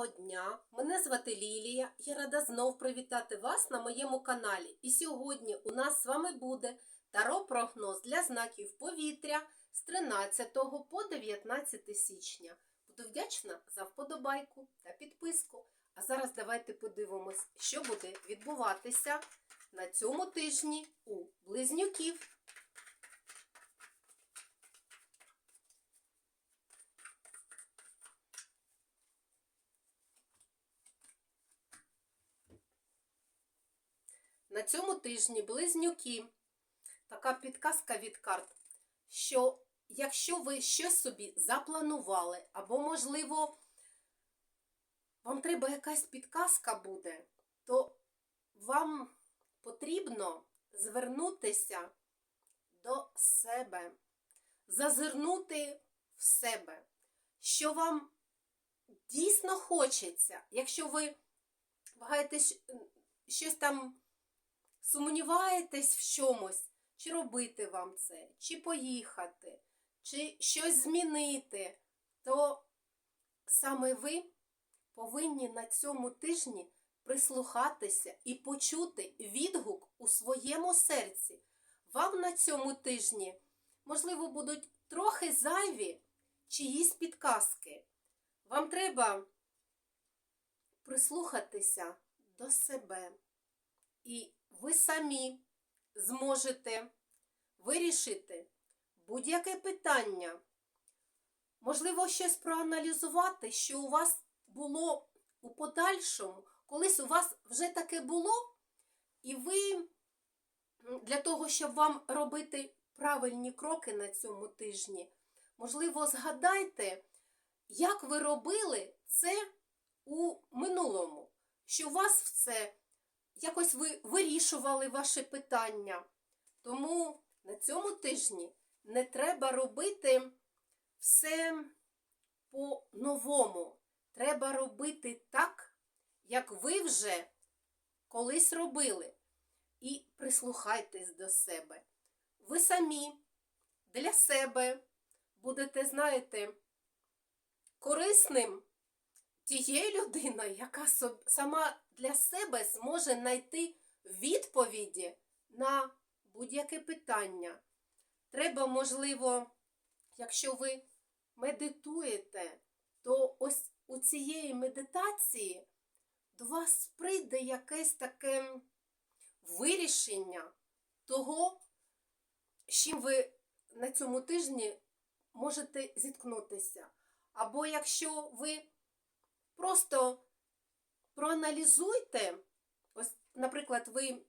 Доброго дня! Мене звати Лілія. Я рада знов привітати вас на моєму каналі. І сьогодні у нас з вами буде таро-прогноз для знаків повітря з 13 по 19 січня. Буду вдячна за вподобайку та підписку. А зараз давайте подивимось, що буде відбуватися на цьому тижні у близнюків. На цьому тижні близнюки. Така підказка від карт, що якщо ви щось собі запланували, або, можливо, вам треба якась підказка буде, то вам потрібно звернутися до себе, зазирнути в себе, що вам дійсно хочеться, якщо ви вагаєтесь щось там сумніваєтесь в чомусь, чи робити вам це, чи поїхати, чи щось змінити, то саме ви повинні на цьому тижні прислухатися і почути відгук у своєму серці. Вам на цьому тижні, можливо, будуть трохи зайві чиїсь підказки. Вам треба прислухатися до себе. І ви самі зможете вирішити будь-яке питання. Можливо, щось проаналізувати, що у вас було у подальшому, колись у вас вже таке було, і ви для того, щоб вам робити правильні кроки на цьому тижні, можливо, згадайте, як ви робили це у минулому, що у вас в це якось ви вирішували ваші питання. Тому на цьому тижні не треба робити все по-новому. Треба робити так, як ви вже колись робили. І прислухайтесь до себе. Ви самі для себе будете, знаєте, корисним тією людиною, яка сама для себе зможе знайти відповіді на будь-яке питання. Треба, можливо, якщо ви медитуєте, то ось у цієї медитації до вас прийде якесь таке вирішення того, з чим ви на цьому тижні можете зіткнутися. Або якщо ви просто проаналізуйте, ось, наприклад, ви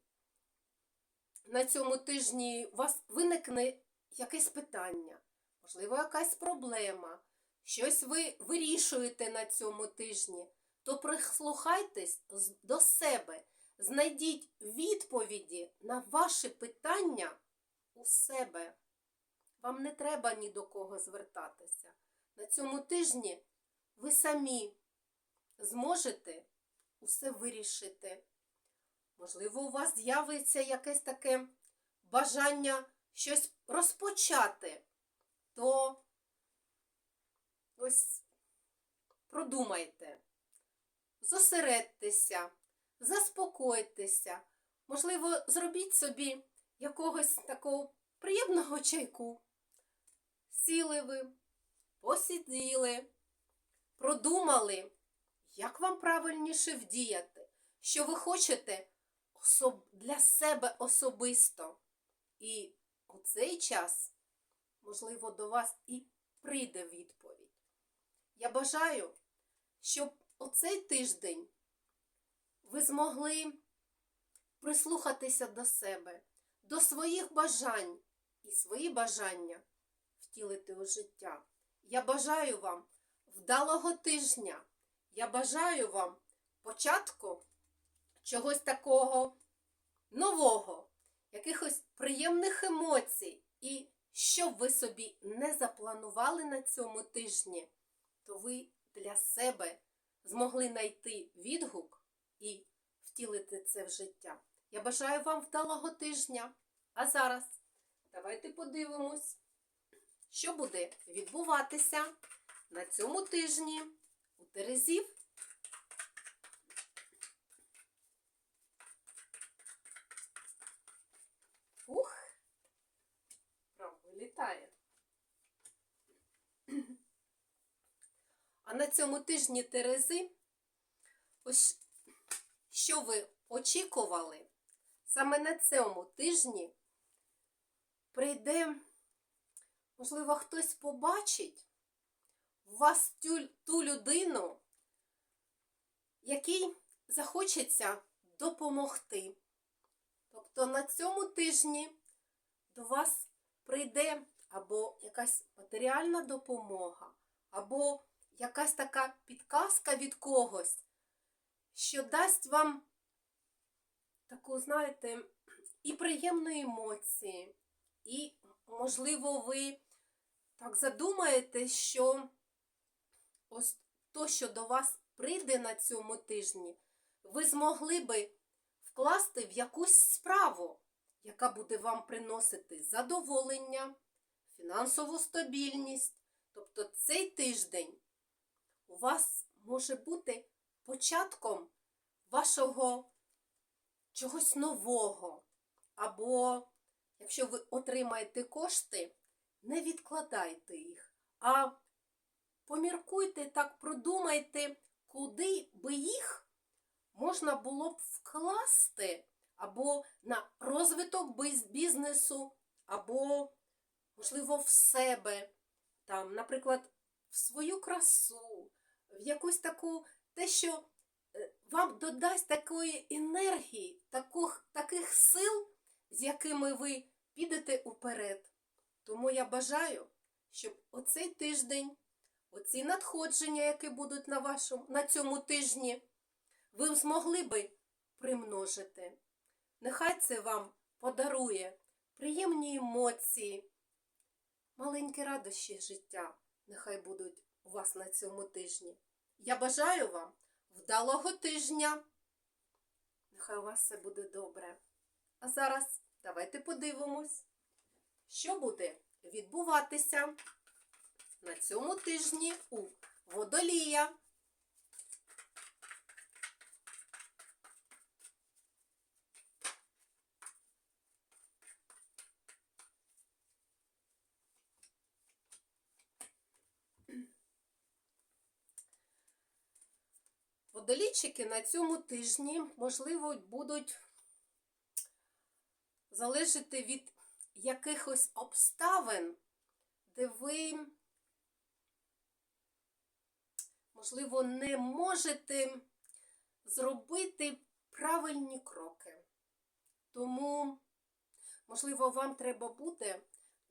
на цьому тижні у вас виникне якесь питання, можливо, якась проблема, щось ви вирішуєте на цьому тижні, то прислухайтесь до себе, знайдіть відповіді на ваші питання у себе. Вам не треба ні до кого звертатися. На цьому тижні ви самі зможете усе вирішити. Можливо, у вас з'явиться якесь таке бажання щось розпочати, то ось продумайте, зосередьтеся, заспокойтеся, можливо, зробіть собі якогось такого приємного чайку. Сіли ви, посиділи, продумали як вам правильніше вдіяти, що ви хочете для себе особисто. І у цей час, можливо, до вас і прийде відповідь. Я бажаю, щоб оцей тиждень ви змогли прислухатися до себе, до своїх бажань і свої бажання втілити у життя. Я бажаю вам вдалого тижня. Я бажаю вам початку чогось такого нового, якихось приємних емоцій. І щоб ви собі не запланували на цьому тижні, то ви для себе змогли знайти відгук і втілити це в життя. Я бажаю вам вдалого тижня. А зараз давайте подивимось, що буде відбуватися на цьому тижні у Терезів. Ух! Вилітає. А на цьому тижні Терези, ось що ви очікували, саме на цьому тижні прийде, можливо, хтось побачить в вас тю, ту людину, якій захочеться допомогти. Тобто на цьому тижні до вас прийде або якась матеріальна допомога, або якась така підказка від когось, що дасть вам таку, знаєте, і приємну емоції, і, можливо, ви так задумаєте, що ось то, що до вас прийде на цьому тижні, ви змогли би вкласти в якусь справу, яка буде вам приносити задоволення, фінансову стабільність. Тобто цей тиждень у вас може бути початком вашого чогось нового. Або, якщо ви отримаєте кошти, не відкладайте їх, а поміркуйте так, продумайте, куди би їх можна було б вкласти або на розвиток бізнесу, або, можливо, в себе, там, наприклад, в свою красу, в якусь таку те, що е, вам додасть такої енергії, таких, таких сил, з якими ви підете уперед. Тому я бажаю, щоб оцей тиждень, оці надходження, які будуть на, вашому, на цьому тижні, ви змогли би примножити. Нехай це вам подарує приємні емоції, маленькі радощі життя. Нехай будуть у вас на цьому тижні. Я бажаю вам вдалого тижня. Нехай у вас все буде добре. А зараз давайте подивимось, що буде відбуватися на цьому тижні у водолія. Водолійчики на цьому тижні, можливо, будуть залежати від якихось обставин, де ви, можливо, не можете зробити правильні кроки. Тому, можливо, вам треба буде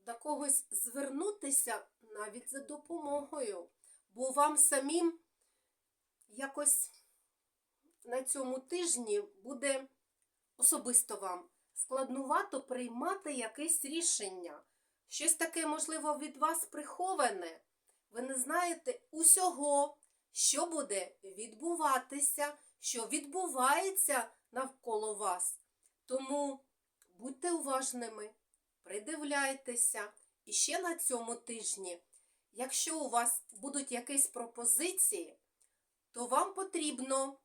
до когось звернутися навіть за допомогою, бо вам самим якось на цьому тижні буде особисто вам складнувато приймати якесь рішення. Щось таке, можливо, від вас приховане. Ви не знаєте усього, що буде відбуватися, що відбувається навколо вас. Тому будьте уважними, придивляйтеся. І ще на цьому тижні, якщо у вас будуть якісь пропозиції, то вам потрібно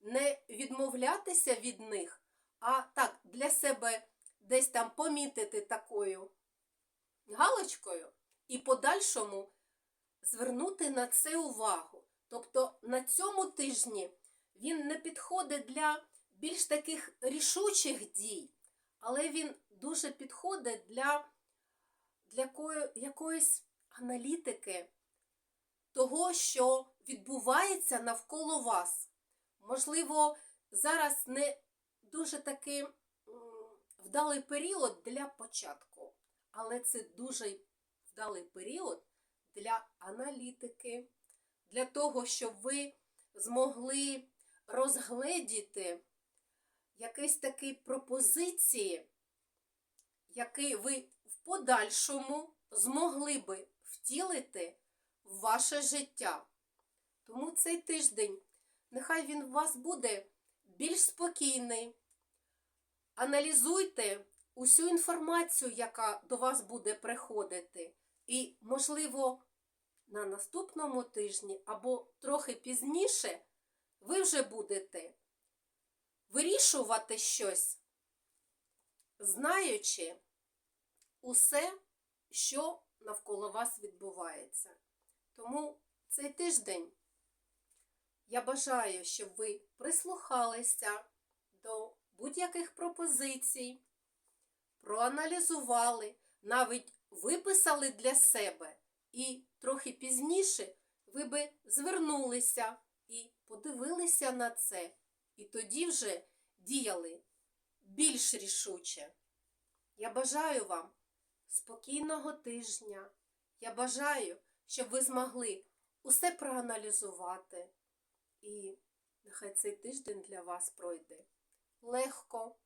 не відмовлятися від них, а так для себе десь там помітити такою галочкою і подальшому звернути на це увагу. Тобто на цьому тижні він не підходить для більш таких рішучих дій, але він дуже підходить для, для якоїсь аналітики того, що відбувається навколо вас. Можливо, зараз не дуже такий вдалий період для початку, але це дуже вдалий період для аналітики, для того, щоб ви змогли розгледіти якісь такі пропозиції, які ви в подальшому змогли би втілити в ваше життя. Тому цей тиждень нехай він у вас буде більш спокійний. Аналізуйте усю інформацію, яка до вас буде приходити. І, можливо, на наступному тижні або трохи пізніше ви вже будете вирішувати щось, знаючи усе, що навколо вас відбувається. Тому цей тиждень Я бажаю, щоб ви прислухалися до будь-яких пропозицій, проаналізували, навіть виписали для себе, і трохи пізніше ви би звернулися і подивилися на це, і тоді вже діяли більш рішуче. Я бажаю вам спокійного тижня. Я бажаю, щоб ви змогли усе проаналізувати. І нехай цей тиждень для вас пройде легко,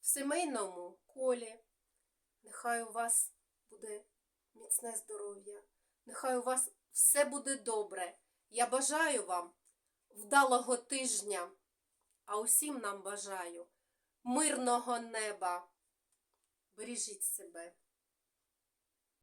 в сімейному колі. Нехай у вас буде міцне здоров'я, нехай у вас все буде добре. Я бажаю вам вдалого тижня, а усім нам бажаю мирного неба. Бережіть себе.